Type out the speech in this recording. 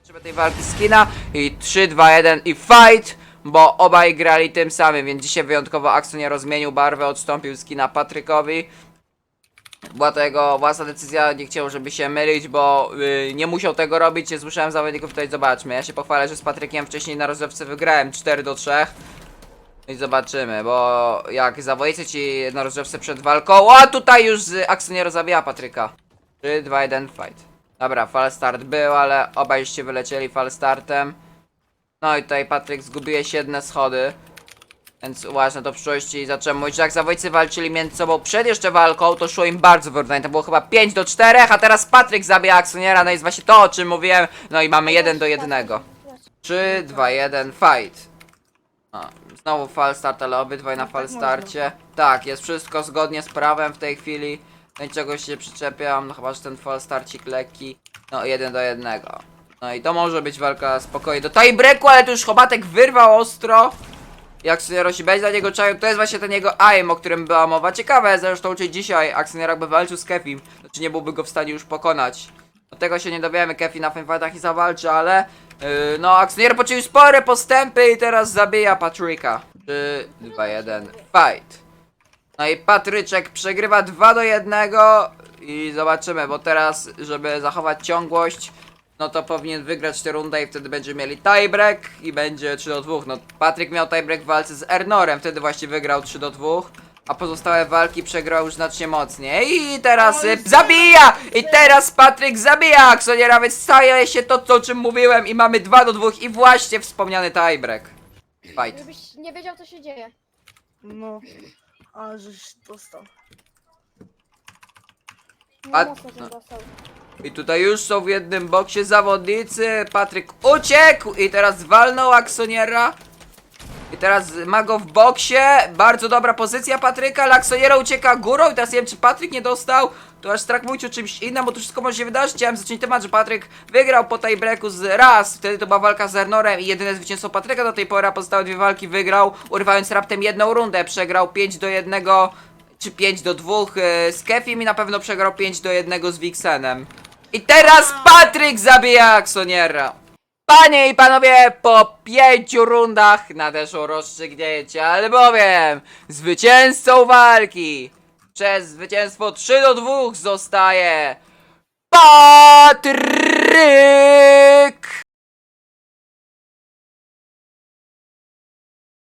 potrzebę tej walki skina i 3, 2, 1 i fight, bo obaj grali tym samym, więc dzisiaj wyjątkowo nie rozmienił barwę, odstąpił skina Patrykowi. Była to jego własna decyzja, nie chciał, żeby się mylić, bo y, nie musiał tego robić, słyszałem zawodników, tutaj zobaczmy. Ja się pochwalę, że z Patrykiem wcześniej na rozrywce wygrałem 4 do 3. I zobaczymy, bo jak zawodnicy ci na rozrywce przed walką, a tutaj już z Axoniero zabija Patryka. 3, 2, 1, fight. Dobra, fal start był, ale obaj już się wylecieli fal startem. No i tutaj Patryk zgubiłeś jedne schody. Więc uważaj na to w przyszłości i zacząłem mówić, że jak zawodnicy walczyli między sobą przed jeszcze walką, to szło im bardzo wyrównanie. To było chyba 5 do 4, a teraz Patryk zabija Aksoniera, no i jest właśnie to, o czym mówiłem. No i mamy 1 do 1. 3, 2, 1, fight. A, znowu fal start, ale obydwaj na fal starcie. Tak, jest wszystko zgodnie z prawem w tej chwili. Niczego się przyczepiam, no chyba, że ten fal starcik lekki. No, 1 do 1. No i to może być walka spokojnie do tiebreaku, ale tu już Chobatek wyrwał ostro. Jak się będzie dla niego czają, to jest właśnie ten jego aim, o którym była mowa. Ciekawe zresztą, czy dzisiaj Aksenior jakby walczył z Kefim, to czy nie byłby go w stanie już pokonać. Do tego się nie dowiemy, Kefi na Fightach nie zawalczy, ale yy, no Aksenior poczynił spore postępy i teraz zabija Patryka. 3, 2, 1, fight. No i Patryczek przegrywa 2 do 1 i zobaczymy, bo teraz, żeby zachować ciągłość, no to powinien wygrać tę rundę i wtedy będziemy mieli tiebreak i będzie 3 do 2. No Patryk miał tiebreak w walce z Ernorem, wtedy właśnie wygrał 3 do 2. A pozostałe walki przegrał już znacznie mocniej. I teraz y, zabija! I teraz Patryk zabija Aksoniera, więc staje się to, co o czym mówiłem i mamy 2 do 2 i właśnie wspomniany tiebreak. Fight. Żebyś nie wiedział co się dzieje. No, a żeś dostał. Nie A- mocno no. dostał. I tutaj już są w jednym boksie zawodnicy. Patryk uciekł i teraz walnął Aksoniera. I teraz ma go w boksie. Bardzo dobra pozycja Patryka, ale Aksoniera ucieka górą. I teraz nie wiem, czy Patryk nie dostał. To aż strach mówić o czymś innym, bo to wszystko może się wydarzyć. Chciałem zacząć temat, że Patryk wygrał po tiebreaku z raz. Wtedy to była walka z Ernorem i jedyne zwycięstwo Patryka do tej pory, a pozostałe dwie walki wygrał, urywając raptem jedną rundę. Przegrał 5 do 1 czy 5 do 2 e, z Kefim i na pewno przegrał 5 do 1 z Vixenem. I teraz Patryk zabija Aksoniera. Panie i panowie, po pięciu rundach nadeszło rozstrzygnięcie, albowiem zwycięzcą walki przez zwycięstwo 3 do 2 zostaje Patryk!